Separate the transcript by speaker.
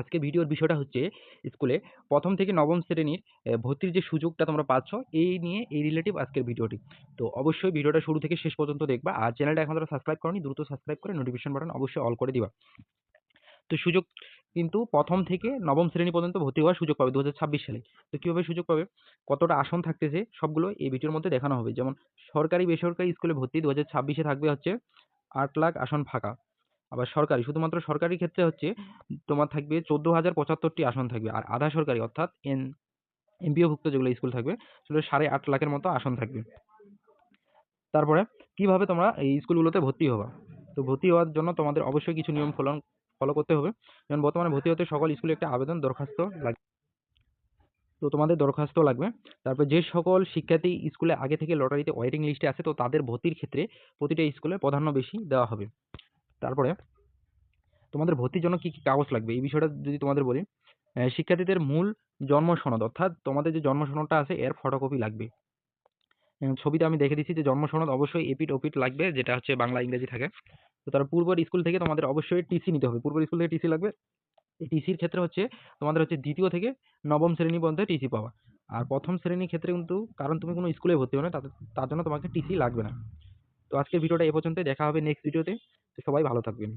Speaker 1: আজকে ভিডিওর বিষয়টা হচ্ছে স্কুলে প্রথম থেকে নবম শ্রেণির ভর্তির যে সুযোগটা তোমরা পাচ্ছ, এই নিয়ে এই রিলেটিভ আজকের ভিডিওটি। তো অবশ্যই ভিডিওটা শুরু থেকে শেষ পর্যন্ত দেখবা আর চ্যানেলটা এখন যারা সাবস্ক্রাইব করনি, দ্রুত সাবস্ক্রাইব করে নোটিফিকেশন বাটন অবশ্যই অল করে দিবা। তো সুযোগ কিন্তু প্রথম থেকে নবম শ্রেণি পর্যন্ত ভর্তি হওয়ার সুযোগ পাবে দু হাজার ছাব্বিশ সালে। তো কীভাবে সুযোগ পাবে? কতটা আসন থাকতেছে সবগুলো এই ভিডিওর মধ্যে দেখানো হবে। যেমন সরকারি বেসরকারি স্কুলে ভর্তি দু ছাব্বিশে থাকবে হচ্ছে আট লাখ আসন ফাঁকা। আবার সরকারি, শুধুমাত্র সরকারি ক্ষেত্রে হচ্ছে তোমার থাকবে চোদ্দ হাজার পঁচাত্তরটি আসন থাকবে আর আধা সরকারি অর্থাৎ এন, এমপিওভুক্ত যেগুলো স্কুল থাকবে সেগুলো সাড়ে আট লাখের মতো আসন থাকবে। তারপরে কীভাবে তোমরা এই স্কুলগুলোতে ভর্তি হবা? তো ভর্তি হওয়ার জন্য তোমাদের অবশ্যই কিছু নিয়ম ফলন, ফলো করতে হবে। যেমন বর্তমানে ভর্তি হতে সকল স্কুলে একটা আবেদন দরখাস্ত লাগবে তো তোমাদের দরখাস্ত লাগবে। তারপর যে সকল শিক্ষার্থী স্কুলে আগে থেকে লটারিতে ওয়েটিং লিস্টে আছে তো তাদের ভর্তির ক্ষেত্রে প্রতিটা স্কুলে প্রাধান্য বেশি দেওয়া হবে। তারপরে তোমাদের ভর্তির জন্য কী কী কাগজ লাগবে? এই বিষয়টা যদি তোমাদের বলি শিক্ষার্থীদের মূল জন্ম সনদ, অর্থাৎ তোমাদের যে জন্ম সনদটা আছে, এর ফটোকপি লাগবে। ছবিতে আমি দেখে দিচ্ছি যে জন্ম সনদ অবশ্যই এপিট ওপিট লাগবে, যেটা হচ্ছে বাংলা, ইংরেজি থাকে। তো তার পূর্বের স্কুল থেকে তোমাদের অবশ্যই টিসি নিতে হবে। পূর্বের স্কুল থেকে টিসি লাগবে। এই টিসির ক্ষেত্রে হচ্ছে তোমাদের হচ্ছে দ্বিতীয় থেকে নবম শ্রেণি পর্যন্ত টিসি পাওয়া। আর প্রথম শ্রেণির ক্ষেত্রে কিন্তু, কারণ তুমি কোনো স্কুলে ভর্তি হবে না তার জন্য তোমাকে টিসি লাগবে না। তো আজকের ভিডিওটা এ পর্যন্তই। দেখা হবে নেক্সট ভিডিওতে সবাই ভালো থাকবেন।